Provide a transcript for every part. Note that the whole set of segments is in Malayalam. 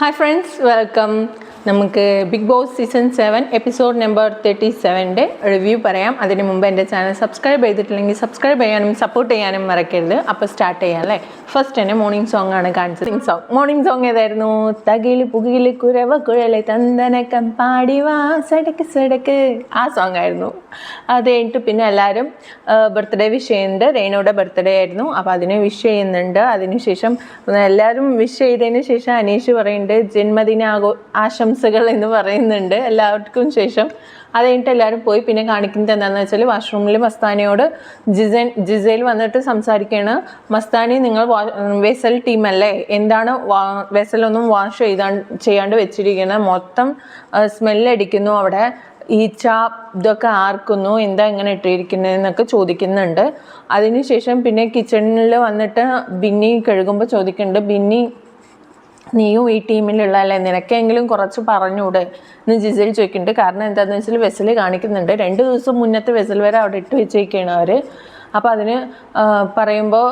ഹായ് ഫ്രണ്ട്സ് വെൽക്കം നമുക്ക് big boss season seven episode number thirty സെവന്റെ review പറയാം. അതിന് മുമ്പ് എന്റെ ചാനൽ സബ്സ്ക്രൈബ് ചെയ്തിട്ടില്ലെങ്കിൽ സബ്സ്ക്രൈബ് ചെയ്യാനും സപ്പോർട്ട് ചെയ്യാനും മറക്കരുത്. അപ്പോൾ സ്റ്റാർട്ട് ചെയ്യാം അല്ലേ? ഫസ്റ്റ് തന്നെ മോർണിംഗ് സോങ് ആണ് കാണിച്ചത്. സോങ് മോർണിംഗ് സോങ് ഏതായിരുന്നു? തകിൽ പുകിൽ കുരവ കുഴൽ തന്തനക്കം പാടിവാ സടക്ക് സടക്ക്. ആ സോങ് ആയിരുന്നു. അത് കഴിഞ്ഞിട്ട് പിന്നെ എല്ലാവരും ബർത്ത്ഡേ വിഷ് ചെയ്യുന്നുണ്ട്. റെയിനോടെ ബർത്ത്ഡേ ആയിരുന്നു. അപ്പോൾ അതിന് വിഷ് ചെയ്യുന്നുണ്ട്. അതിനുശേഷം എല്ലാവരും വിഷ് ചെയ്തതിന് ശേഷം അനീഷ് പറയുന്നുണ്ട് ജന്മദിന ആഘോ ആശംസകൾ എന്ന് പറയുന്നുണ്ട് എല്ലാവർക്കും ശേഷം. അത് കഴിഞ്ഞിട്ട് എല്ലാവരും പോയി പിന്നെ കാണിക്കുന്നത് എന്താണെന്ന് വെച്ചാൽ വാഷ്റൂമിൽ മസ്താനിയോട് ജിസൻ ജിസയിൽ വന്നിട്ട് സംസാരിക്കുകയാണ്. മസ്താനി നിങ്ങൾ വെസൽ ടീമല്ലേ? എന്താണ് വെസലൊന്നും വാഷ് ചെയ്താ ചെയ്യാണ്ട് വെച്ചിരിക്കുന്നത് മൊത്തം സ്മെല്ലടിക്കുന്നു അവിടെ. ഈച്ച ഇതൊക്കെ ആർക്കുന്നു? എന്താ ഇങ്ങനെ ഇട്ടിരിക്കുന്നതെന്നൊക്കെ ചോദിക്കുന്നുണ്ട്. അതിനുശേഷം പിന്നെ കിച്ചണിൽ വന്നിട്ട് ബിന്നി കഴുകുമ്പോൾ ചോദിക്കുന്നുണ്ട്. ബിന്നി നീയും ഈ ടീമിലുള്ള അല്ലെ? നിനക്കെങ്കിലും കുറച്ച് പറഞ്ഞൂടെ എന്ന് ജിസയിൽ ചോദിക്കുന്നുണ്ട്. കാരണം എന്താണെന്ന് വെച്ചാൽ വെസൽ കാണിക്കുന്നുണ്ട്. രണ്ട് ദിവസം മുന്നത്തെ വെസൽ വരെ അവിടെ ഇട്ട് വെച്ചേക്കാണ് അവർ അപ്പോൾ അതിന് പറയുമ്പോൾ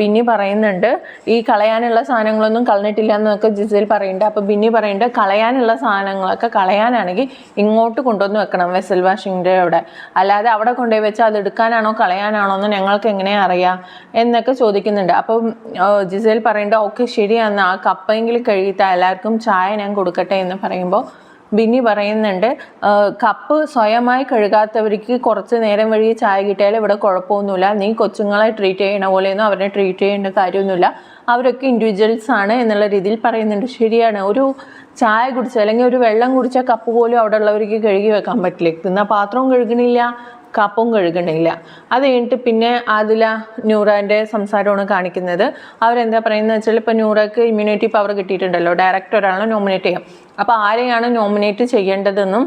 ബിന്നി പറയുന്നുണ്ട് ഈ കളയാനുള്ള സാധനങ്ങളൊന്നും കളഞ്ഞിട്ടില്ല എന്നൊക്കെ ജിസയിൽ പറയുന്നുണ്ട്. അപ്പോൾ ബിന്നി പറയുന്നുണ്ട് കളയാനുള്ള സാധനങ്ങളൊക്കെ കളയാനാണെങ്കിൽ ഇങ്ങോട്ട് കൊണ്ടുവന്ന് വെക്കണം വെസൽ വാഷിങ്ങിന്റെ അവിടെ. അല്ലാതെ അവിടെ കൊണ്ടുപോയി വെച്ചാൽ അത് എടുക്കാനാണോ കളയാനാണോ എന്ന് ഞങ്ങൾക്ക് എങ്ങനെ അറിയാം എന്നൊക്കെ ചോദിക്കുന്നുണ്ട്. അപ്പം ജിസൽ പറയുന്നുണ്ട് ഓക്കെ ശരിയാണ് ആ കപ്പെങ്കിലും കഴുകിത്താ എല്ലാവർക്കും ചായ ഞാൻ കൊടുക്കട്ടെ എന്ന് പറയുമ്പോൾ ബിന്നി പറയുന്നുണ്ട് കപ്പ് സ്വയമായി കഴുകാത്തവർക്ക് കുറച്ച് നേരം വഴി ചായ കിട്ടിയാൽ ഇവിടെ കുഴപ്പമൊന്നുമില്ല. നീ കൊച്ചുങ്ങളെ ട്രീറ്റ് ചെയ്യണ പോലെയൊന്നും അവരെ ട്രീറ്റ് ചെയ്യേണ്ട കാര്യമൊന്നുമില്ല. അവരൊക്കെ ഇൻഡിവിജ്വൽസ് ആണ് എന്നുള്ള രീതിയിൽ പറയുന്നുണ്ട്. ശരിയാണ്. ഒരു ചായ കുടിച്ച അല്ലെങ്കിൽ ഒരു വെള്ളം കുടിച്ച കപ്പ് പോലും അവിടെ ഉള്ളവർക്ക് കഴുകി വെക്കാൻ പറ്റില്ല. തിന്ന പാത്രവും കഴുകണില്ല? കപ്പും കഴുകണില്ല. അത് കഴിഞ്ഞിട്ട് പിന്നെ ആദില ന്യൂറാന്റെ സംസാരമാണ് കാണിക്കുന്നത്. അവരെന്താ പറയുന്നത് വെച്ചാൽ ഇപ്പോൾ ന്യൂറയ്ക്ക് ഇമ്മ്യൂണിറ്റി പവർ കിട്ടിയിട്ടുണ്ടല്ലോ. ഡയറക്റ്റ് ഒരാളെ നോമിനേറ്റ് ചെയ്യാം. അപ്പോൾ ആരെയാണ് നോമിനേറ്റ് ചെയ്യേണ്ടതെന്നും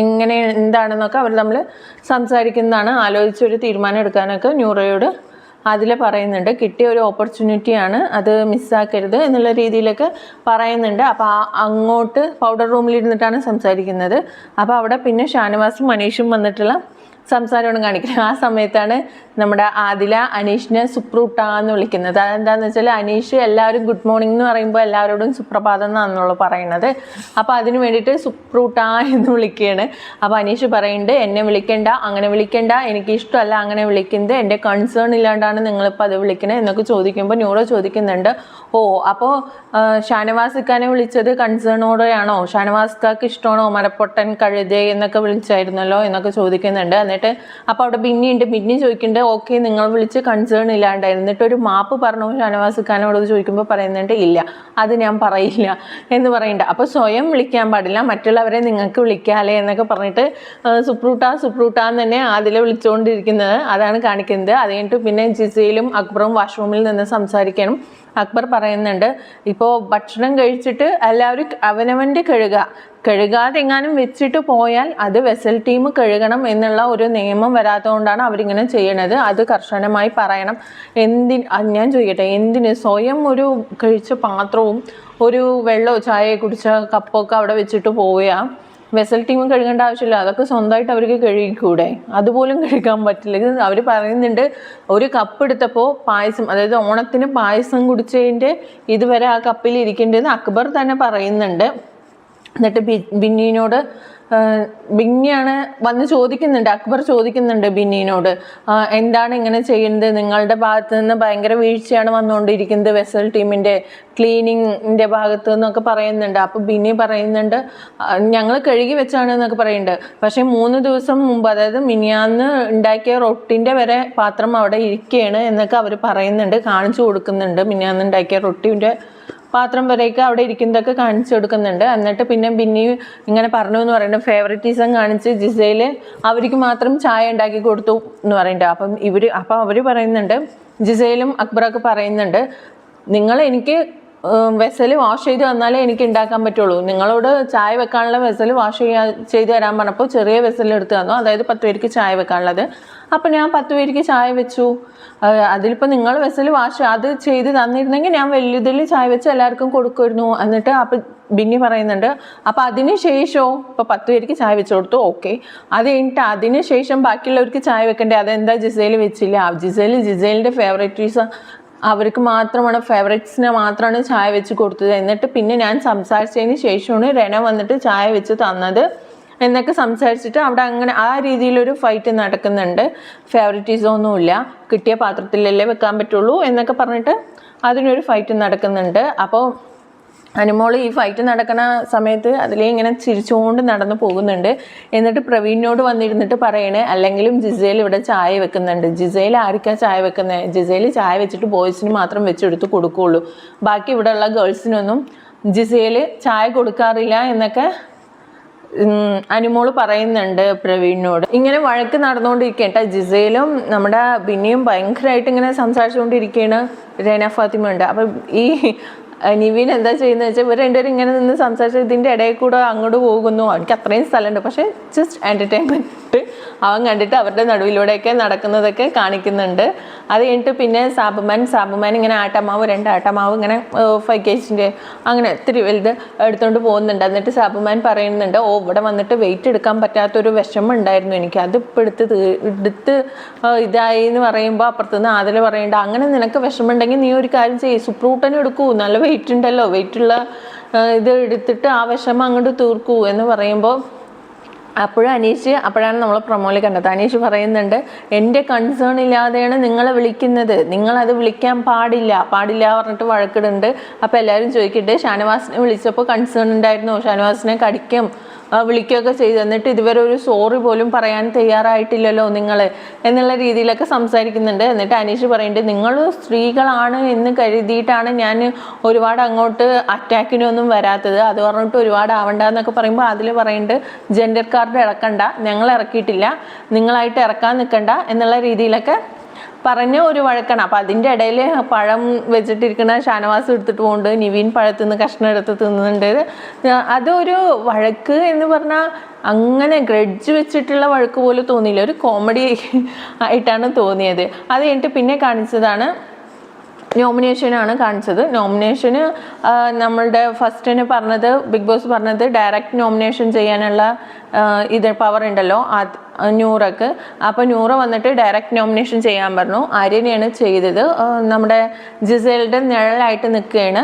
എങ്ങനെ എന്താണെന്നൊക്കെ അവർ നമ്മൾ സംസാരിക്കുന്നതാണ്. ആലോചിച്ചൊരു തീരുമാനം എടുക്കാനൊക്കെ ന്യൂറോയോട് അതിൽ പറയുന്നുണ്ട് കിട്ടിയ ഒരു ഓപ്പർച്യൂണിറ്റിയാണ് അത് മിസ്സാക്കരുത് എന്നുള്ള രീതിയിലൊക്കെ പറയുന്നുണ്ട്. അപ്പോൾ ആ അങ്ങോട്ട് പൗഡർ റൂമിലിരുന്നിട്ടാണ് സംസാരിക്കുന്നത്. അപ്പോൾ അവിടെ പിന്നെ ഷാനവാസും മനീഷും വന്നിട്ടുള്ള സംസാരമാണ് കാണിക്കുന്നത്. ആ സമയത്താണ് നമ്മുടെ ആദില അനീഷിനെ സുപ്രൂട്ട എന്ന് വിളിക്കുന്നത്. അതെന്താന്ന് വെച്ചാൽ അനീഷ് എല്ലാവരും ഗുഡ് മോർണിംഗ് എന്ന് പറയുമ്പോൾ എല്ലാവരോടും സുപ്രഭാതം എന്നാണല്ലോ പറയുന്നത്. അപ്പോൾ അതിന് വേണ്ടിയിട്ട് സുപ്രൂട്ടാ എന്ന് വിളിക്കുകയാണ്. അപ്പോൾ അനീഷ് പറയുന്നുണ്ട് എന്നെ വിളിക്കേണ്ട അങ്ങനെ വിളിക്കേണ്ട എനിക്ക് ഇഷ്ടമല്ല അങ്ങനെ വിളിക്കുന്നത്. എന്റെ കൺസേൺ ഇല്ലാണ്ടാണ് നിങ്ങളിപ്പോൾ അത് വിളിക്കുന്നത് എന്നൊക്കെ ചോദിക്കുമ്പോൾ ന്യൂറോ ചോദിക്കുന്നുണ്ട്. ഓ അപ്പോൾ ഷാനവാസിക്കാനെ വിളിച്ചത് കൺസേണോടെയാണോ ഷാനവാസിക്കാക്ക് ഇഷ്ടമാണോ? മരപ്പൊട്ടൻ കഴുതേ എന്നൊക്കെ വിളിച്ചായിരുന്നല്ലോ എന്നൊക്കെ ചോദിക്കുന്നുണ്ട്. എന്നിട്ട് അപ്പോൾ അവിടെ ബിന്നിയുണ്ട്. ബിന്നി ചോദിക്കുന്നുണ്ട് ഓക്കെ നിങ്ങൾ വിളിച്ച് കൺസേൺ ഇല്ലാണ്ടായിരുന്നു എന്നിട്ട് ഒരു മാപ്പ് പറഞ്ഞു ഷാനവാസ് ഖാനോട് ചോദിക്കുമ്പോൾ പറയുന്നുണ്ട് ഇല്ല അത് ഞാൻ പറയില്ല എന്ന് പറയണ്ട. അപ്പോൾ സ്വയം വിളിക്കാൻ പാടില്ല. മറ്റുള്ളവരെ നിങ്ങൾക്ക് വിളിക്കാലേ എന്നൊക്കെ പറഞ്ഞിട്ട് സുപ്രൂട്ട സുപ്രൂട്ട എന്ന് തന്നെ അതിൽ വിളിച്ചുകൊണ്ടിരിക്കുന്നത് അതാണ് കാണിക്കുന്നത്. അത് കഴിഞ്ഞിട്ട് പിന്നെ ജിസയിലും അക്ബറും വാഷ്റൂമിൽ നിന്ന് സംസാരിക്കണം അക്ബർ പറയുന്നുണ്ട് ഇപ്പോൾ ഭക്ഷണം കഴിച്ചിട്ട് എല്ലാവരും അവനവന്റെ കഴുകുക കഴുകാതെ എങ്ങാനും വെച്ചിട്ട് പോയാൽ അത് വെസൽ ടീം കഴുകണം എന്നുള്ള ഒരു നിയമം വരാത്തതുകൊണ്ടാണ് അവരിങ്ങനെ ചെയ്യണത്. അത് കർശനമായി പറയണം. എന്തി ഞാൻ ചോദിക്കട്ടെ എന്തിന്? സ്വയം ഒരു കഴിച്ച പാത്രവും ഒരു വെള്ളമോ ചായയോ കുടിച്ച കപ്പൊക്കെ അവിടെ വെച്ചിട്ട് പോവുക വെസൽ ടീമും കഴുകേണ്ട ആവശ്യമില്ല. അതൊക്കെ സ്വന്തമായിട്ട് അവർക്ക് കഴുകിക്കൂടെ? അതുപോലും കഴുകാൻ പറ്റില്ല. ഇത് അവർ പറയുന്നുണ്ട് ഒരു കപ്പ് എടുത്തപ്പോൾ പായസം അതായത് ഓണത്തിന് പായസം കുടിച്ചതിന്റെ ഇതുവരെ ആ കപ്പിൽ ഇരിക്കേണ്ടതെന്ന് അക്ബർ തന്നെ പറയുന്നുണ്ട്. എന്നിട്ട് ബിന്നിനോട് ബിന്നിയാണ് വന്ന് ചോദിക്കുന്നുണ്ട് അക്ബർ ചോദിക്കുന്നുണ്ട് ബിന്നിനോട്. എന്താണ് ഇങ്ങനെ ചെയ്യുന്നത്? നിങ്ങളുടെ ഭാഗത്ത് നിന്ന് ഭയങ്കര വീഴ്ചയാണ് വന്നുകൊണ്ടിരിക്കുന്നത് വെസൽ ടീമിന്റെ ക്ലീനിങ്ങിന്റെ ഭാഗത്ത് നിന്നൊക്കെ പറയുന്നുണ്ട്. അപ്പോൾ ബിന്നി പറയുന്നുണ്ട് ഞങ്ങൾ കഴുകി വെച്ചാണ് എന്നൊക്കെ പറയുന്നുണ്ട്. പക്ഷേ മൂന്ന് ദിവസം മുമ്പ് അതായത് മിനിയാന്ന് ഉണ്ടാക്കിയ റൊട്ടിന്റെ വരെ പാത്രം അവിടെ ഇരിക്കുകയാണ് എന്നൊക്കെ അവർ പറയുന്നുണ്ട് കാണിച്ചു കൊടുക്കുന്നുണ്ട് മിനിയാന്ന് ഉണ്ടാക്കിയ റൊട്ടിന്റെ പാത്രം വരെയൊക്കെ അവിടെ ഇരിക്കുന്നതൊക്കെ കാണിച്ചു കൊടുക്കുന്നുണ്ട്. എന്നിട്ട് പിന്നെ പിന്നെയും ഇങ്ങനെ പറഞ്ഞു എന്ന് പറയുന്നത് ഫേവററ്റിസം കാണിച്ച് ജിസയിൽ അവർക്ക് മാത്രം ചായ ഉണ്ടാക്കി കൊടുത്തു എന്ന് പറയുന്നുണ്ട്. അപ്പം ഇവർ അപ്പം അവർ പറയുന്നുണ്ട് ജിസയിലും അക്ബറൊക്കെ പറയുന്നുണ്ട് നിങ്ങൾ എനിക്ക് വെസൽ വാഷ് ചെയ്ത് തന്നാലേ എനിക്ക് ഉണ്ടാക്കാൻ പറ്റുള്ളൂ. നിങ്ങളോട് ചായ വെക്കാനുള്ള വെസൽ വാഷ് ചെയ്യാ ചെയ്ത് തരാൻ പറഞ്ഞപ്പോൾ ചെറിയ വെസൽ എടുത്ത് തന്നു. അതായത് പത്ത് പേർക്ക് ചായ വെക്കാനുള്ളത്. അപ്പോൾ ഞാൻ പത്ത് പേർക്ക് ചായ വെച്ചു. അതിലിപ്പോൾ നിങ്ങൾ വെസൽ വാഷ് അത് ചെയ്ത് തന്നിരുന്നെങ്കിൽ ഞാൻ വലുതിൽ ചായ വെച്ച് എല്ലാവർക്കും കൊടുക്കുമായിരുന്നു. എന്നിട്ട് അപ്പം ബിന്നി പറയുന്നുണ്ട് അപ്പം അതിന് ശേഷമോ ഇപ്പോൾ പത്ത് പേർക്ക് ചായ വെച്ച് കൊടുത്തു ഓക്കെ. അത് കഴിഞ്ഞിട്ട് അതിന് ശേഷം ബാക്കിയുള്ളവർക്ക് ചായ വെക്കണ്ടേ? അതെന്താ ജിസയിൽ വെച്ചില്ല? ജിസയിൽ ജിസേലിന്റെ ഫേവറേറ്റീസ് അവർക്ക് മാത്രമാണ് ഫേവറേറ്റ്സിനെ മാത്രമാണ് ചായ വെച്ച് കൊടുത്തത്. എന്നിട്ട് പിന്നെ ഞാൻ സംസാരിച്ചതിന് ശേഷമാണ് റെന വന്നിട്ട് ചായ വെച്ച് തന്നത്. എന്നൊക്കെ സംസാരിച്ചിട്ട് അവിടെ അങ്ങനെ ആ രീതിയിലൊരു ഫൈറ്റ് നടക്കുന്നുണ്ട്. ഫേവററ്റിസം ഒന്നുമില്ല. കിട്ടിയ പാത്രത്തിലല്ലേ വെക്കാൻ പറ്റുള്ളൂ എന്നൊക്കെ പറഞ്ഞിട്ട് അതിനൊരു ഫൈറ്റ് നടക്കുന്നുണ്ട്. അപ്പോൾ അനുമോൾ ഈ ഫൈറ്റ് നടക്കുന്ന സമയത്ത് അതിലേ ഇങ്ങനെ ചിരിച്ചുകൊണ്ട് നടന്നു പോകുന്നുണ്ട്. എന്നിട്ട് പ്രവീണിനോട് വന്നിരുന്നിട്ട് പറയണേ അല്ലെങ്കിലും ജിസേൽ ഇവിടെ ചായ വെക്കുന്നുണ്ട്. ജിസേൽ ആർക്കാ ചായ വെക്കുന്നത് ജിസേൽ ചായ വെച്ചിട്ട് ബോയ്സിന് മാത്രം വെച്ചെടുത്ത് കൊടുക്കുകയുള്ളൂ ബാക്കി ഇവിടെയുള്ള ഗേൾസിനൊന്നും ജിസേൽ ചായ കൊടുക്കാറില്ല എന്നൊക്കെ അനുമോൾ പറയുന്നുണ്ട് പ്രവീണിനോട്. ഇങ്ങനെ വഴക്ക് നടന്നുകൊണ്ടിരിക്കട്ടെ ജിസയിലും നമ്മുടെ ബിന്നിയും ഭയങ്കരമായിട്ട് ഇങ്ങനെ സംസാരിച്ചുകൊണ്ടിരിക്കുകയാണ് രേന ഫാത്തിമ ഉണ്ട്. അപ്പം ഈ നിവിൻ എന്താ ചെയ്യുന്നത് വെച്ചാൽ ഇവർ രണ്ടുപേരും ഇങ്ങനെ നിന്ന് സംസാരിച്ച് ഇതിന്റെ ഇടയിൽ കൂടെ അങ്ങോട്ട് പോകുന്നു. അവർക്ക് അത്രയും സ്ഥലമുണ്ട്. പക്ഷേ ജസ്റ്റ് എന്റർടൈൻമെന്റ് അവൻ കണ്ടിട്ട് അവരുടെ നടുവിലൂടെയൊക്കെ നടക്കുന്നതൊക്കെ കാണിക്കുന്നുണ്ട്. അത് കഴിഞ്ഞിട്ട് പിന്നെ സാബുമാൻ സാബുമാൻ ഇങ്ങനെ ആട്ടമാവ് രണ്ട് ആട്ടമാവ് ഇങ്ങനെ ഫൈവ് കേജിന്റെ അങ്ങനെ ഇത്തിരി വലുത് എടുത്തുകൊണ്ട് പോകുന്നുണ്ട്. എന്നിട്ട് സാബുമാൻ പറയുന്നുണ്ട് ഓ ഇവിടെ വന്നിട്ട് വെയിറ്റ് എടുക്കാൻ പറ്റാത്തൊരു വിഷമം ഉണ്ടായിരുന്നു എനിക്ക്. അത് ഇപ്പം എടുത്ത് എടുത്ത് ഇതായി എന്ന് പറയുമ്പോൾ അപ്പുറത്തുനിന്ന് ആദല പറയണ്ട അങ്ങനെ നിനക്ക് വിഷമം ഉണ്ടെങ്കിൽ നീ ഒരു കാര്യം ചെയ്യ്. സുപ്രൂട്ടനും എടുക്കൂ. നല്ല വെയിറ്റ് ഉണ്ടല്ലോ. വെയിറ്റുള്ള ഇത് എടുത്തിട്ട് ആ വിഷമം അങ്ങോട്ട് തീർക്കൂ എന്ന് പറയുമ്പോൾ അപ്പോഴും അനീഷ് അപ്പോഴാണ് നമ്മൾ പ്രൊമോയിൽ കണ്ടത്. അനീഷ് പറയുന്നുണ്ട് എന്റെ കൺസേൺ ഇല്ലാതെയാണ് നിങ്ങളെ വിളിക്കുന്നത്. നിങ്ങളത് വിളിക്കാൻ പാടില്ല. പാടില്ല പറഞ്ഞിട്ട് വഴക്കിടുന്നുണ്ട്. അപ്പോൾ എല്ലാവരും ചോദിക്കട്ടെ ഷാനവാസിനെ വിളിച്ചപ്പോൾ കൺസേൺ ഉണ്ടായിരുന്നു. ഷാനവാസിനെ കടിക്കും. വിളിക്കുകയൊക്കെ ചെയ്തു. എന്നിട്ട് ഇതുവരെ ഒരു സോറി പോലും പറയാൻ തയ്യാറായിട്ടില്ലല്ലോ നിങ്ങൾ എന്നുള്ള രീതിയിലൊക്കെ സംസാരിക്കുന്നുണ്ട്. എന്നിട്ട് അനീഷ് പറയുന്നുണ്ട് നിങ്ങൾ സ്ത്രീകളാണ് എന്ന് കരുതിയിട്ടാണ് ഞാൻ ഒരുപാട് അങ്ങോട്ട് അറ്റാക്കിനൊന്നും വരാത്തത്. അത് പറഞ്ഞിട്ട് ഒരുപാട് ആവണ്ട എന്നൊക്കെ പറയുമ്പോൾ അതിൽ പറയുന്നുണ്ട് ജെൻഡർ കാർഡ് ഇറക്കണ്ട ഞങ്ങൾ ഇറക്കിയിട്ടില്ല. നിങ്ങളായിട്ട് ഇറക്കാൻ നിൽക്കണ്ട എന്നുള്ള രീതിയിലൊക്കെ പറഞ്ഞ ഒരു വഴക്കാണ്. അപ്പം അതിന്റെ ഇടയിൽ പഴം വെച്ചിട്ടിരിക്കുന്ന ഷാനവാസ് എടുത്തിട്ട് പോകുന്നുണ്ട് നിവീൻ പഴത്തിൽ നിന്ന് കഷ്ണം എടുത്ത് തിന്നുന്നുണ്ട്. അതൊരു വഴക്ക് എന്ന് പറഞ്ഞാൽ അങ്ങനെ ഗ്രഡ്ജ് വെച്ചിട്ടുള്ള വഴക്ക് പോലെ തോന്നിയില്ല. ഒരു കോമഡി ആയിട്ടാണ് തോന്നിയത്. അത് കഴിഞ്ഞിട്ട് പിന്നെ കാണിച്ചതാണ്. നോമിനേഷനാണ് കാണിച്ചത്. നോമിനേഷന് നമ്മളുടെ ഫസ്റ്റിന് പറഞ്ഞത് ബിഗ് ബോസ് പറഞ്ഞത് ഡയറക്റ്റ് നോമിനേഷൻ ചെയ്യാനുള്ള ഇത് പവർ ഉണ്ടല്ലോ. അത് നൂറക്ക്. അപ്പോൾ നൂറ് വന്നിട്ട് ഡയറക്റ്റ് നോമിനേഷൻ ചെയ്യാൻ പറഞ്ഞു. ആര്യനെയാണ് ചെയ്തത്. നമ്മുടെ ജിസേലിന്റെ നിഴലായിട്ട് നിൽക്കുകയാണ്.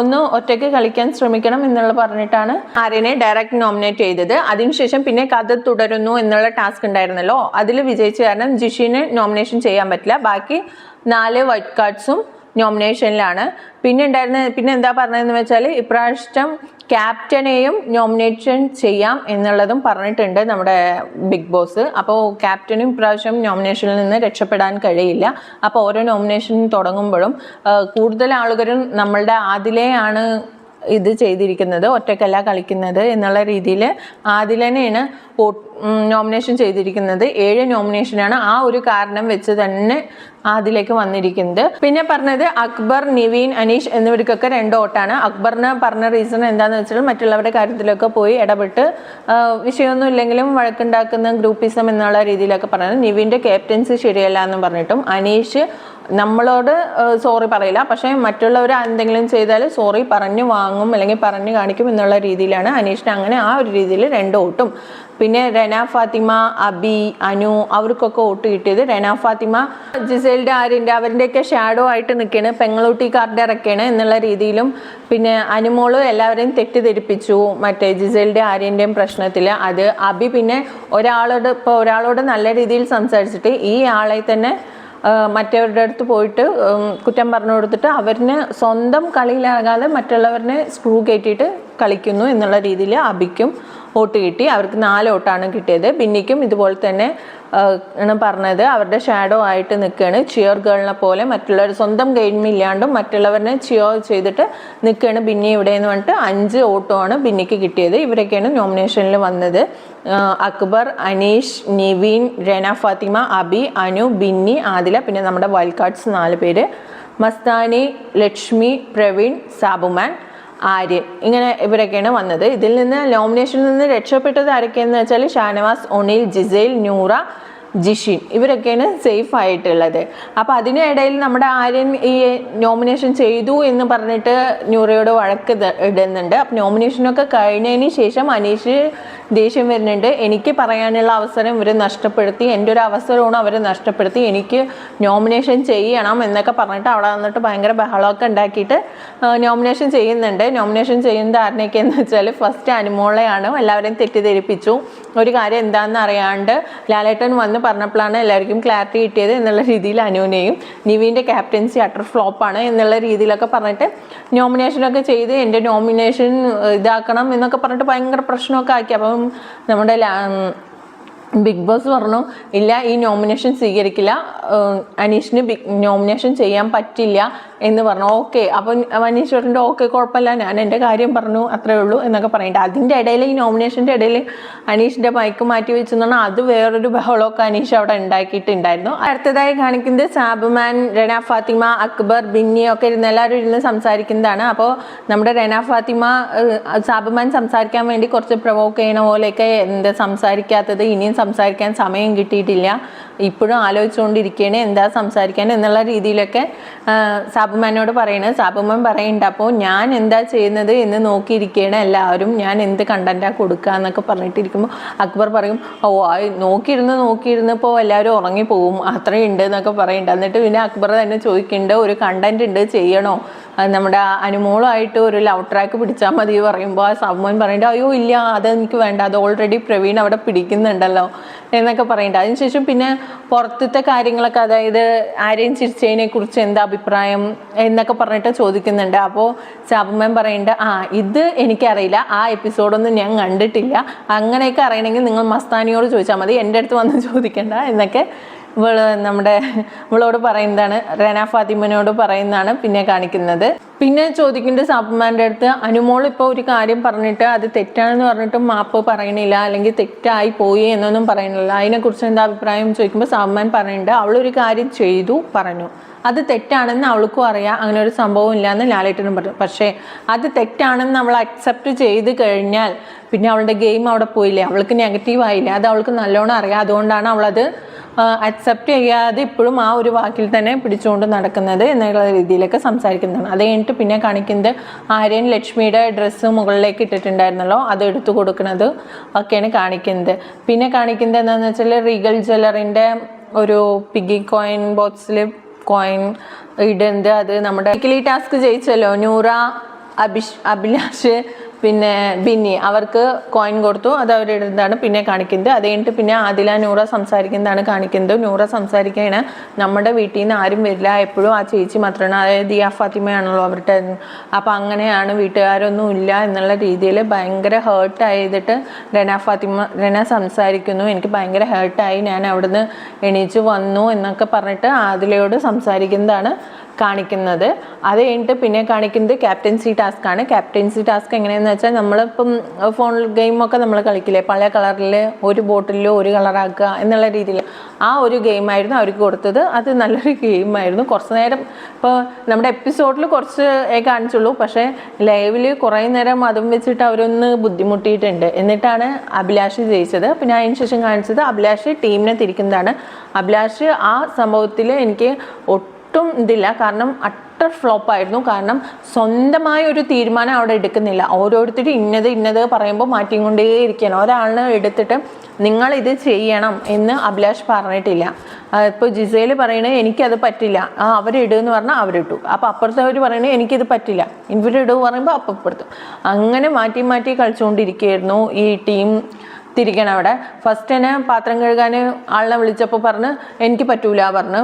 ഒന്ന് ഒറ്റയ്ക്ക് കളിക്കാൻ ശ്രമിക്കണം എന്നുള്ള പറഞ്ഞിട്ടാണ് ആര്യനെ ഡയറക്റ്റ് നോമിനേറ്റ് ചെയ്തത്. അതിനുശേഷം പിന്നെ കഥ തുടരുന്നു എന്നുള്ള ടാസ്ക് ഉണ്ടായിരുന്നല്ലോ. അതിൽ വിജയിച്ച കാരണം ജിഷിനെ നോമിനേഷൻ ചെയ്യാൻ പറ്റില്ല. ബാക്കി നാല് വൈറ്റ് കാർഡ്സും നോമിനേഷനിലാണ് പിന്നെ ഉണ്ടായിരുന്ന പിന്നെ എന്താ പറഞ്ഞതെന്ന് വെച്ചാൽ ഇപ്രാവശ്യം ക്യാപ്റ്റനെയും നോമിനേഷൻ ചെയ്യാം എന്നുള്ളതും പറഞ്ഞിട്ടുണ്ട് നമ്മുടെ ബിഗ് ബോസ് അപ്പോൾ ക്യാപ്റ്റനും ഇപ്രാവശ്യം നോമിനേഷനിൽ നിന്ന് രക്ഷപ്പെടാൻ കഴിയില്ല. അപ്പോൾ ഓരോ നോമിനേഷൻ തുടങ്ങുമ്പോഴും കൂടുതൽ ആളുകളും നമ്മളുടെ ആദിലെയാണ് ഇത് ചെയ്തിരിക്കുന്നത് ഒറ്റക്കല്ല കളിക്കുന്നത് എന്നുള്ള രീതിയിൽ ആദിലനെയാണ് നോമിനേഷൻ ചെയ്തിരിക്കുന്നത്. ഏഴ് നോമിനേഷനാണ് ആ ഒരു കാരണം വെച്ച് തന്നെ അതിലേക്ക് വന്നിരിക്കുന്നത്. പിന്നെ പറഞ്ഞത് അക്ബർ നിവീൻ അനീഷ് എന്നിവർക്കൊക്കെ രണ്ട് വോട്ടാണ്. അക്ബറിന് പറഞ്ഞ റീസൺ എന്താണെന്ന് വെച്ചാൽ മറ്റുള്ളവരുടെ കാര്യത്തിലൊക്കെ പോയി ഇടപെട്ട് വിഷയമൊന്നും ഇല്ലെങ്കിലും വഴക്കുണ്ടാക്കുന്ന ഗ്രൂപ്പിസം എന്നുള്ള രീതിയിലൊക്കെ പറഞ്ഞത്. നിവീന്റെ ക്യാപ്റ്റൻസി ശരിയല്ല എന്ന് പറഞ്ഞിട്ടും അനീഷ് നമ്മളോട് സോറി പറയില്ല. പക്ഷേ മറ്റുള്ളവർ എന്തെങ്കിലും ചെയ്താൽ സോറി പറഞ്ഞു വാങ്ങും അല്ലെങ്കിൽ പറഞ്ഞു കാണിക്കും എന്നുള്ള രീതിയിലാണ് അനീഷിന് അങ്ങനെ ആ ഒരു രീതിയിൽ രണ്ട് വോട്ടും. പിന്നെ റെന ഫാത്തിമ അബി അനു അവർക്കൊക്കെ വോട്ട് കിട്ടിയത് റെന ഫാത്തിമ ജിസേലിന്റെ ആര്യന്റെ അവരുടെയൊക്കെ ഷാഡോ ആയിട്ട് നിൽക്കുകയാണ് പെങ്ങളൂട്ടിക്കാരുടെ ഇറക്കുകയാണ് എന്നുള്ള രീതിയിലും പിന്നെ അനുമോൾ എല്ലാവരെയും തെറ്റിദ്ധരിപ്പിച്ചു. മറ്റേ ജിസേലിന്റെ ആര്യന്റെയും പ്രശ്നത്തിൽ അത് അബി പിന്നെ ഒരാളോട് ഇപ്പോൾ ഒരാളോട് നല്ല രീതിയിൽ സംസാരിച്ചിട്ട് ഈ ആളെ തന്നെ മറ്റവരുടെ അടുത്ത് പോയിട്ട് കുറ്റം പറഞ്ഞു കൊടുത്തിട്ട് അവരിന് സ്വന്തം കളിയിലാകാതെ മറ്റുള്ളവരിനെ സ്ക്രൂ കയറ്റിയിട്ട് കളിക്കുന്നു എന്നുള്ള രീതിയിൽ അബിക്കും വോട്ട് കിട്ടി. അവർക്ക് നാല് വോട്ടാണ് കിട്ടിയത്. ബിന്നിക്കും ഇതുപോലെ തന്നെ ആണ് പറഞ്ഞത്. അവരുടെ ഷാഡോ ആയിട്ട് നിൽക്കുകയാണ്. ചിയർ ഗേളിനെ പോലെ മറ്റുള്ളവർ സ്വന്തം ഗെയിമില്ലാണ്ടും മറ്റുള്ളവരെ ചിയർ ചെയ്തിട്ട് നിൽക്കുകയാണ് ബിന്നി ഇവിടെ എന്ന് പറഞ്ഞിട്ട് അഞ്ച് ഓട്ടമാണ് ബിന്നിക്ക് കിട്ടിയത്. ഇവരൊക്കെയാണ് നോമിനേഷനിൽ വന്നത്. അക്ബർ അനീഷ് നിവീൻ രന ഫാത്തിമ അബി അനു ബിന്നി ആദില പിന്നെ നമ്മുടെ വൈൽഡ് കാർഡ്സ് നാല് പേര്. മസ്താനി ലക്ഷ്മി പ്രവീൺ സാബുമാൻ ആര്യൻ ഇങ്ങനെ ഇവരൊക്കെയാണ് വന്നത്. ഇതിൽ നിന്ന് നോമിനേഷനിൽ നിന്ന് രക്ഷപ്പെട്ടത് ആരൊക്കെയെന്ന് വെച്ചാൽ ഷാനവാസ് ഒണിൽ ജിസൈൽ നൂറ ജിഷിൻ ഇവരൊക്കെയാണ് സേഫ് ആയിട്ടുള്ളത്. അപ്പോൾ അതിനിടയിൽ നമ്മുടെ ആര്യൻ ഈ നോമിനേഷൻ ചെയ്തു എന്ന് പറഞ്ഞിട്ട് ന്യൂറയോട് വഴക്ക് ഇടുന്നുണ്ട്. അപ്പം നോമിനേഷനൊക്കെ കഴിഞ്ഞതിന് ശേഷം അനീഷ് ദേഷ്യം വരുന്നുണ്ട്. എനിക്ക് പറയാനുള്ള അവസരം ഇവർ നഷ്ടപ്പെടുത്തി എന്റെ ഒരു അവസരമാണ് അവർ നഷ്ടപ്പെടുത്തി. എനിക്ക് നോമിനേഷൻ ചെയ്യണം എന്നൊക്കെ പറഞ്ഞിട്ട് അവിടെ വന്നിട്ട് ഭയങ്കര ബഹളമൊക്കെ ഉണ്ടാക്കിയിട്ട് നോമിനേഷൻ ചെയ്യുന്നുണ്ട്. നോമിനേഷൻ ചെയ്യുന്നത് ആരിനെയൊക്കെ എന്ന് വെച്ചാൽ ഫസ്റ്റ് അനുമോളെയാണ് എല്ലാവരെയും തെറ്റിദ്ധരിപ്പിച്ചു. ഒരു കാര്യം എന്താണെന്ന് അറിയാണ്ട് ലാലേട്ടൻ വന്ന് പറഞ്ഞപ്പോഴാണ് എല്ലാവർക്കും ക്ലാരിറ്റി കിട്ടിയത് എന്നുള്ള രീതിയിൽ അനുവിനെയും നിവിന്റെ ക്യാപ്റ്റൻസി അട്ടർ ഫ്ലോപ്പാണ് എന്നുള്ള രീതിയിലൊക്കെ പറഞ്ഞിട്ട് നോമിനേഷനൊക്കെ ചെയ്ത് എന്റെ നോമിനേഷൻ ഇതാക്കണം എന്നൊക്കെ പറഞ്ഞിട്ട് ഭയങ്കര പ്രശ്നമൊക്കെ ആക്കി. അപ്പം നമ്മുടെ ബിഗ് ബോസ് പറഞ്ഞു ഇല്ല ഈ നോമിനേഷൻ സ്വീകരിക്കില്ല. അനീഷിന് ബിഗ് നോമിനേഷൻ ചെയ്യാൻ പറ്റില്ല എന്ന് പറഞ്ഞു. ഓക്കെ അപ്പം അനീഷ് പറഞ്ഞിട്ട് ഓക്കെ കുഴപ്പമില്ല. ഞാൻ എന്റെ കാര്യം പറഞ്ഞു അത്രേ ഉള്ളൂ എന്നൊക്കെ പറയണ്ട. അതിന്റെ ഇടയിൽ ഈ നോമിനേഷന്റെ ഇടയിൽ അനീഷിന്റെ മൈക്ക് മാറ്റി വെച്ചെന്ന് പറഞ്ഞാൽ അത് വേറൊരു ബഹളമൊക്കെ അനീഷ് അവിടെ ഉണ്ടാക്കിയിട്ടുണ്ടായിരുന്നു. അടുത്തതായി കാണിക്കുന്നത് സാബുമാൻ റെന ഫാത്തിമ അക്ബർ ബിന്നി ഒക്കെ ഇരുന്ന് എല്ലാവരും ഇരുന്ന് സംസാരിക്കുന്നതാണ്. അപ്പോൾ നമ്മുടെ റെന ഫാത്തിമ സാബുമാൻ സംസാരിക്കാൻ വേണ്ടി കുറച്ച് പ്രൊവോക്ക് ചെയ്യണ പോലെയൊക്കെ എന്താ സംസാരിക്കാത്തത് ഇനിയും സംസാരിക്കാൻ സമയം കിട്ടിയിട്ടില്ല. ഇപ്പോഴും ആലോചിച്ചുകൊണ്ടിരിക്കുകയാണ് എന്താ സംസാരിക്കാൻ എന്നുള്ള രീതിയിലൊക്കെ സാബുമാനോട് പറയണത് സാബുമാൻ പറയുന്നുണ്ട് അപ്പോൾ ഞാൻ എന്താ ചെയ്യുന്നത് എന്ന് നോക്കിയിരിക്കുകയാണ് എല്ലാവരും. ഞാൻ എന്ത് കണ്ടന്റാണ് കൊടുക്കുക എന്നൊക്കെ പറഞ്ഞിട്ടിരിക്കുമ്പോൾ അക്ബർ പറയും ഓ ആ നോക്കിയിരുന്ന് നോക്കിയിരുന്നപ്പോൾ എല്ലാവരും ഉറങ്ങിപ്പോവും അത്രയും ഉണ്ട് എന്നൊക്കെ പറയുന്നുണ്ട്. എന്നിട്ട് പിന്നെ അക്ബർ തന്നെ ചോദിക്കുന്നുണ്ട് ഒരു കണ്ടന്റ് ഉണ്ട് ചെയ്യണോ? നമ്മുടെ അനുമോളുമായിട്ട് ഒരു ലവ് ട്രാക്ക് പിടിച്ചാൽ മതി പറയുമ്പോൾ ആ സമ്മൻ പറയേണ്ടത് അയ്യോ ഇല്ല അത് എനിക്ക് വേണ്ട അത് ഓൾറെഡി പ്രവീൺ അവിടെ പിടിക്കുന്നുണ്ടല്ലോ എന്നൊക്കെ പറയണ്ട. അതിനുശേഷം പിന്നെ പുറത്തത്തെ കാര്യങ്ങളൊക്കെ അതായത് ആരെയും ചിരിച്ചതിനെ കുറിച്ച് എന്താ അഭിപ്രായം എന്നൊക്കെ പറഞ്ഞിട്ട് ചോദിക്കുന്നുണ്ട്. അപ്പോൾ ചാപ്പമ്മൻ പറയേണ്ട ആ ഇത് എനിക്കറിയില്ല ആ എപ്പിസോഡൊന്നും ഞാൻ കണ്ടിട്ടില്ല അങ്ങനെയൊക്കെ അറിയണമെങ്കിൽ നിങ്ങൾ മസ്താനിയോട് ചോദിച്ചാൽ മതി എന്റെ അടുത്ത് വന്ന് ചോദിക്കണ്ട എന്നൊക്കെ ഇവൾ നമ്മുടെ ഇവളോട് പറയുന്നതാണ് റെന ഫാത്തിമനോട് പറയുന്നതാണ് പിന്നെ കാണിക്കുന്നത്. പിന്നെ ചോദിക്കേണ്ട സാബുമാന്റെ അടുത്ത് അനുമോൾ ഇപ്പോൾ ഒരു കാര്യം പറഞ്ഞിട്ട് അത് തെറ്റാണെന്ന് പറഞ്ഞിട്ട് മാപ്പ് പറയണില്ല അല്ലെങ്കിൽ തെറ്റായി പോയി എന്നൊന്നും പറയണില്ല അതിനെക്കുറിച്ച് എന്താ അഭിപ്രായം? ചോദിക്കുമ്പോൾ സാബുമാൻ പറയുന്നുണ്ട് അവളൊരു കാര്യം ചെയ്തു പറഞ്ഞു. അത് തെറ്റാണെന്ന് അവൾക്കും അറിയാം അങ്ങനെ ഒരു സംഭവം ഇല്ലയെന്ന് ലാലേട്ടനും പറഞ്ഞു. പക്ഷേ അത് തെറ്റാണെന്ന് അവൾ അക്സെപ്റ്റ് ചെയ്ത് കഴിഞ്ഞാൽ പിന്നെ അവളുടെ ഗെയിം അവിടെ പോയില്ലേ? അവൾക്ക് നെഗറ്റീവ് ആയില്ലേ? അത് അവൾക്ക് നല്ലോണം അറിയാം. അതുകൊണ്ടാണ് അവളത് അക്സെപ്റ്റ് ചെയ്യാതെ ഇപ്പോഴും ആ ഒരു വാക്കിൽ തന്നെ പിടിച്ചുകൊണ്ട് നടക്കുന്നത് എന്നുള്ള രീതിയിലൊക്കെ സംസാരിക്കുന്നതാണ്. അത് കഴിഞ്ഞിട്ട് പിന്നെ കാണിക്കുന്നത് ആര്യൻ ലക്ഷ്മിയുടെ ഡ്രസ്സ് മുകളിലേക്ക് ഇട്ടിട്ടുണ്ടായിരുന്നല്ലോ അത് എടുത്തു കൊടുക്കുന്നത് ഒക്കെയാണ് കാണിക്കുന്നത്. പിന്നെ കാണിക്കുന്നത് എന്താണെന്ന് വെച്ചാൽ റീഗൽ ജ്വല്ലറിന്റെ ഒരു പിഗി കോയിൻ ബോക്സിൽ കോയിൻ ഇടുന്നത്. അത് നമ്മുടെ ടാസ്ക് ജയിച്ചല്ലോ. നൂറ അഭിഷ് അഭിലാഷ് പിന്നെ ബിന്നി അവർക്ക് കോയിൻ കൊടുത്തു. അത് അവരിടുന്നതാണ് പിന്നെ കാണിക്കുന്നത്. അത് കഴിഞ്ഞിട്ട് പിന്നെ ആദില നൂറ സംസാരിക്കുന്നതാണ് കാണിക്കുന്നത്? നൂറ സംസാരിക്കുകയാണ്. നമ്മുടെ വീട്ടിൽ നിന്ന് ആരും വരില്ല. എപ്പോഴും ആ ചേച്ചി മാത്രമാണ്. അതായത് ദിയ ഫാത്തിമയാണല്ലോ അവരുടെ. അപ്പോൾ അങ്ങനെയാണ് വീട്ടുകാരൊന്നും ഇല്ല എന്നുള്ള രീതിയിൽ ഭയങ്കര ഹേർട്ട് ആയിട്ട് റെന ഫാത്തിമ രന സംസാരിക്കുന്നു. എനിക്ക് ഭയങ്കര ഹേർട്ടായി ഞാൻ അവിടുന്ന് എണീച്ച് വന്നു എന്നൊക്കെ പറഞ്ഞിട്ട് ആദിലയോട് സംസാരിക്കുന്നതാണ്. കാണിക്കുന്നത്. അത് കഴിഞ്ഞിട്ട് പിന്നെ കാണിക്കുന്നത് ക്യാപ്റ്റൻസി ടാസ്ക് ആണ്. ക്യാപ്റ്റൻസി ടാസ്ക് എങ്ങനെയാണെന്ന് വെച്ചാൽ നമ്മളിപ്പം ഫോണിൽ ഗെയിമൊക്കെ നമ്മൾ കളിക്കില്ലേ? പല കളറിൽ ഒരു ബോട്ടിലിൽ ഒരു കളറാക്കുക എന്നുള്ള രീതിയിൽ. ആ ഒരു ഗെയിമായിരുന്നു അവർക്ക് കൊടുത്തത്. അത് നല്ലൊരു ഗെയിമായിരുന്നു കുറച്ച് നേരം ഇപ്പോൾ നമ്മുടെ എപ്പിസോഡിൽ കുറച്ച് കാണിച്ചുള്ളൂ. പക്ഷേ ലൈവിൽ കുറേ നേരം അതും വെച്ചിട്ട് അവരൊന്ന് ബുദ്ധിമുട്ടിയിട്ടുണ്ട്. എന്നിട്ടാണ് അഭിലാഷ് ജയിച്ചത്. പിന്നെ അതിന് ശേഷം കാണിച്ചത് അഭിലാഷ് ടീമിനെ തിരിക്കുന്നതാണ്. അഭിലാഷ് ആ സംഭവത്തിൽ എനിക്ക് ഒട്ടും ഒട്ടും ഇതില്ല. കാരണം അട്ടർ ഫ്ലോപ്പ് ആയിരുന്നു. കാരണം സ്വന്തമായ ഒരു തീരുമാനം അവിടെ എടുക്കുന്നില്ല. ഓരോരുത്തരും ഇന്നത് ഇന്നത് പറയുമ്പോൾ മാറ്റിക്കൊണ്ടേ ഇരിക്കണം ഒരാളിനെ എടുത്തിട്ട് നിങ്ങൾ ഇത് ചെയ്യണം എന്ന് അഭിലാഷ് പറഞ്ഞിട്ടില്ല. ഇപ്പോൾ ജിസേൽ പറയണേ എനിക്കത് പറ്റില്ല. ആ അവരിടുമെന്ന് പറഞ്ഞാൽ അവരിട്ടു. അപ്പോൾ അപ്പുറത്തവർ പറയണേ എനിക്കിത് പറ്റില്ല. ഇവരിടുക പറയുമ്പോൾ അപ്പുറത്ത് അങ്ങനെ മാറ്റി മാറ്റി കളിച്ചുകൊണ്ടിരിക്കുകയായിരുന്നു ഈ ടീം തിരിക്കണം അവിടെ. ഫസ്റ്റ് തന്നെ പാത്രം കഴുകാൻ ആളിനെ വിളിച്ചപ്പോൾ പറഞ്ഞ് എനിക്ക് പറ്റൂല പറഞ്ഞ്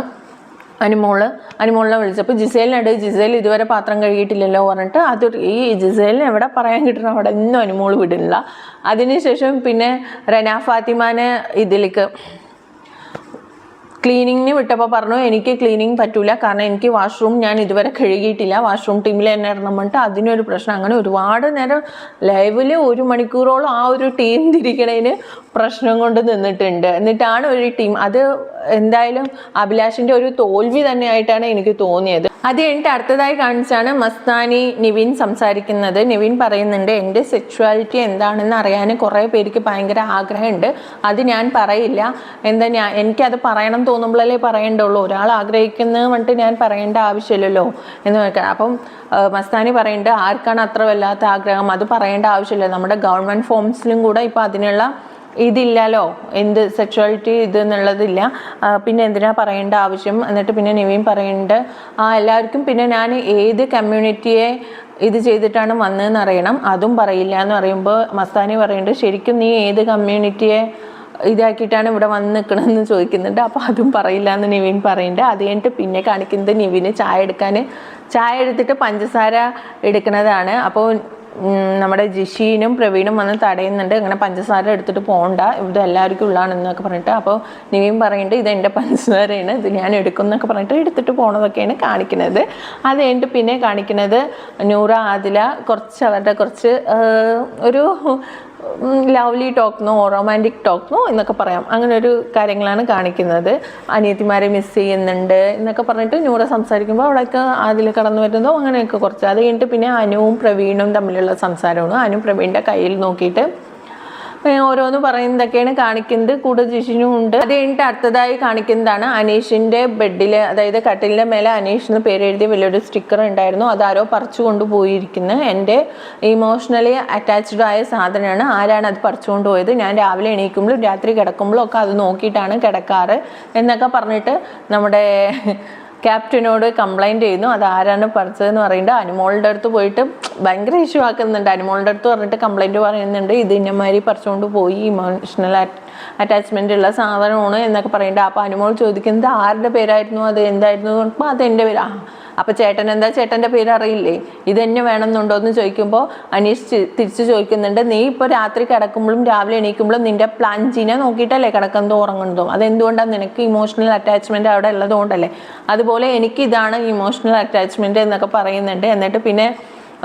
അനുമോൾ അനുമോളിനെ വിളിച്ചപ്പോൾ ജിസേലിനട് ജിസേൽ ഇതുവരെ പാത്രം കഴുകിയിട്ടില്ലല്ലോ പറഞ്ഞിട്ട് അത് ഈ ജിസേലിന് എവിടെ പറയാൻ കിട്ടണം അവിടെ ഒന്നും അനുമോൾ വിടില്ല അതിനുശേഷം പിന്നെ റെന ഫാത്തിമാനെ ഇതിലേക്ക് ക്ലീനിങ്ങിന് വിട്ടപ്പോൾ പറഞ്ഞു എനിക്ക് ക്ലീനിങ് പറ്റൂല. കാരണം എനിക്ക് വാഷ്റൂം ഞാൻ ഇതുവരെ കഴുകിയിട്ടില്ല. വാഷ്റൂം ടീമിൽ തന്നെ ഇടണം പറഞ്ഞിട്ട് അതിനൊരു പ്രശ്നം. അങ്ങനെ ഒരുപാട് നേരം ലൈവിൽ ഒരു മണിക്കൂറോളം ആ ഒരു ടീം തിരിക്കണതിന് പ്രശ്നം കൊണ്ട് നിന്നിട്ടുണ്ട്. എന്നിട്ടാണ് ഒരു ടീം. അത് എന്തായാലും അഭിലാഷിന്റെ ഒരു തോൽവി തന്നെയായിട്ടാണ് എനിക്ക് തോന്നിയത്. അത് കഴിഞ്ഞിട്ട് അടുത്തതായി കാണിച്ചാണ് മസ്താനി നിവിൻ സംസാരിക്കുന്നത്. നിവിൻ പറയുന്നുണ്ട് എന്റെ സെക്ഷുവാലിറ്റി എന്താണെന്ന് അറിയാൻ കുറേ പേർക്ക് ഭയങ്കര ആഗ്രഹമുണ്ട്. അത് ഞാൻ പറയില്ല. എന്താ ഞാൻ എനിക്കത് പറയണം തോന്നുമ്പോഴല്ലേ പറയണ്ടുള്ളൂ. ഒരാൾ ആഗ്രഹിക്കുന്നത് പറഞ്ഞിട്ട് ഞാൻ പറയേണ്ട ആവശ്യമില്ലല്ലോ എന്ന് വെക്കാം. അപ്പം മസ്താനി പറയുന്നുണ്ട് ആർക്കാണ് അത്ര വല്ലാത്ത ആഗ്രഹം? അത് പറയേണ്ട ആവശ്യമില്ല. നമ്മുടെ ഗവൺമെന്റ് ഫോംസിലും കൂടെ ഇപ്പോൾ അതിനുള്ള ഇതില്ലല്ലോ. എന്ത് സെക്ഷുവാലിറ്റി ഇത് എന്നുള്ളതില്ല. പിന്നെ എന്തിനാ പറയേണ്ട ആവശ്യം? എന്നിട്ട് പിന്നെ നിവീൻ പറയുന്നുണ്ട് ആ എല്ലാവർക്കും പിന്നെ ഞാൻ ഏത് കമ്മ്യൂണിറ്റിയെ ഇത് ചെയ്തിട്ടാണ് വന്നതെന്ന് അറിയണം. അതും പറയില്ല എന്ന് പറയുമ്പോൾ മസ്താനി പറയുന്നുണ്ട് ശരിക്കും നീ ഏത് കമ്മ്യൂണിറ്റിയെ ഇതാക്കിയിട്ടാണ് ഇവിടെ വന്ന് നിൽക്കണമെന്ന് ചോദിക്കുന്നുണ്ട്. അപ്പോൾ അതും പറയില്ല എന്ന് നിവിൻ പറയുന്നുണ്ട് അത് കഴിഞ്ഞിട്ട് പിന്നെ കാണിക്കുന്നത് നിവിന് ചായ എടുക്കാൻ ചായ എടുത്തിട്ട് പഞ്ചസാര എടുക്കുന്നതാണ് അപ്പോൾ നമ്മുടെ ജിഷീനും പ്രവീണും വന്ന് തടയുന്നുണ്ട്. ഇങ്ങനെ പഞ്ചസാര എടുത്തിട്ട് പോകണ്ട ഇത് എല്ലാവർക്കും ഉള്ളതാണെന്നൊക്കെ പറഞ്ഞിട്ട്. അപ്പോൾ നിവിൻ പറയുന്നുണ്ട് ഇത് എന്റെ പഞ്ചസാരയാണ്. ഇത് ഞാൻ എടുക്കും എന്നൊക്കെ പറഞ്ഞിട്ട് എടുത്തിട്ട് പോണതൊക്കെയാണ് കാണിക്കുന്നത് അത് കഴിഞ്ഞിട്ട് പിന്നെ കാണിക്കുന്നത് നൂറ ആദില കുറച്ച് അവരുടെ കുറച്ച് ഒരു ലവ്ലി ടോക്നോ റൊമാന്റിക് ടോക്നോ എന്നൊക്കെ പറയാം. അങ്ങനെ ഒരു കാര്യങ്ങളാണ് കാണിക്കുന്നത്. അനിയത്തിമാരെ മിസ് ചെയ്യുന്നുണ്ട് എന്നൊക്കെ പറഞ്ഞിട്ട് നൂറ സംസാരിക്കുമ്പോൾ അവിടെയൊക്കെ അതിൽ കടന്നു വരുന്നതോ അങ്ങനെയൊക്കെ കുറച്ച്. അത് കഴിഞ്ഞിട്ട് പിന്നെ അനുവും പ്രവീണും തമ്മിലുള്ള സംസാരമാണ്. അനു പ്രവീണിന്റെ കയ്യിൽ നോക്കിയിട്ട് ഓരോന്ന് പറയുന്നതൊക്കെയാണ് കാണിക്കുന്നത്. കൂടെ ജിഷിനും ഉണ്ട്. അത് കഴിഞ്ഞിട്ട് അടുത്തതായി കാണിക്കുന്നതാണ് അനീഷിന്റെ ബെഡിൽ അതായത് കട്ടിലിന്റെ മേലെ അനീഷ് എന്ന് പേരെഴുതിയ വലിയൊരു സ്റ്റിക്കർ ഉണ്ടായിരുന്നു. അതാരോ പറിച്ചു കൊണ്ടുപോയിരിക്കുന്ന. എന്റെ ഇമോഷണലി അറ്റാച്ച്ഡ് ആയ സാധനമാണ്. ആരാണ് അത് പറിച്ചുകൊണ്ട് പോയത് ഞാൻ രാവിലെ എണീക്കുമ്പോഴും രാത്രി കിടക്കുമ്പോഴും ഒക്കെ അത് നോക്കിയിട്ടാണ് കിടക്കാറ് എന്നൊക്കെ പറഞ്ഞിട്ട് നമ്മുടെ ക്യാപ്റ്റനോട് കംപ്ലൈന്റ് ചെയ്യുന്നു. അത് ആരാണ് പറിച്ചതെന്ന് പറയുന്നുണ്ട്. അനുമോളുടെ അടുത്ത് പോയിട്ട് ഭയങ്കര ഇഷ്യൂ ആക്കുന്നുണ്ട്. അനുമോളുടെ അടുത്ത് പറഞ്ഞിട്ട് കംപ്ലൈന്റ് പറയുന്നുണ്ട്. ഇത് ഇന്നമാതിരി പറിച്ചുകൊണ്ട് പോയി. ഇമോഷണൽ അറ്റാച്ച്മെന്റ് ഉള്ള സാധനമാണ് എന്നൊക്കെ പറയുന്നുണ്ട്. അപ്പോൾ അനുമോൾ ചോദിക്കുന്നത് ആരുടെ പേരായിരുന്നു? അത് എന്തായിരുന്നു? അപ്പോൾ അത് പേര്. ആ അപ്പോൾ ചേട്ടൻ എന്താ ചേട്ടന്റെ പേര് അറിയില്ലേ? ഇത് തന്നെ വേണമെന്നുണ്ടോ എന്ന് ചോദിക്കുമ്പോൾ അനീഷ് തിരിച്ചു ചോദിക്കുന്നുണ്ട് നീ ഇപ്പോൾ രാത്രി കിടക്കുമ്പോഴും രാവിലെ എണീക്കുമ്പോഴും നിന്റെ പ്ലാൻജിനെ നോക്കിയിട്ടല്ലേ കിടക്കുന്നതും ഉറങ്ങുന്നതും? അതെന്തുകൊണ്ടാണ് നിനക്ക് ഇമോഷണൽ അറ്റാച്ച്മെന്റ് അവിടെ ഉള്ളതുകൊണ്ടല്ലേ അതുപോലെ എനിക്ക് ഇതാണ് ഇമോഷണൽ അറ്റാച്ച്മെന്റ് എന്നൊക്കെ പറയുന്നുണ്ട്. എന്നിട്ട് പിന്നെ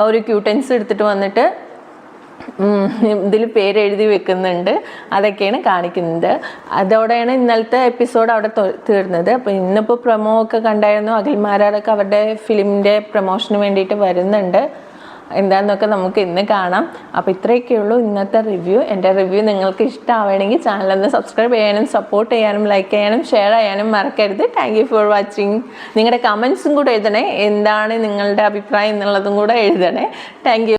ഒരു ക്യൂട്ടൻസ് എടുത്തിട്ട് വന്നിട്ട് ഇതിൽ പേരെഴുതി വെക്കുന്നുണ്ട്. അതൊക്കെയാണ് കാണിക്കുന്നത്. അതോടെയാണ് ഇന്നലത്തെ എപ്പിസോഡ് അവിടെ തീർന്നത്. അപ്പോൾ ഇന്നിപ്പോൾ പ്രൊമോ ഒക്കെ കണ്ടായിരുന്നു. അഖിൽമാരാറൊക്കെ അവരുടെ ഫിലിമിന്റെ പ്രൊമോഷന് വേണ്ടിയിട്ട് വരുന്നുണ്ട്. എന്താണെന്നൊക്കെ നമുക്ക് ഇന്ന് കാണാം. അപ്പോൾ ഇത്രയൊക്കെ ഉള്ളൂ ഇന്നത്തെ റിവ്യൂ എന്റെ റിവ്യൂ നിങ്ങൾക്ക് ഇഷ്ടമാവണമെങ്കിൽ ചാനലൊന്ന് സബ്സ്ക്രൈബ് ചെയ്യാനും സപ്പോർട്ട് ചെയ്യാനും ലൈക്ക് ചെയ്യാനും ഷെയർ ചെയ്യാനും മറക്കരുത്. താങ്ക് യു ഫോർ വാച്ചിങ് നിങ്ങളുടെ കമൻസും കൂടെ എഴുതണേ. എന്താണ് നിങ്ങളുടെ അഭിപ്രായം എന്നുള്ളതും കൂടെ എഴുതണേ. താങ്ക്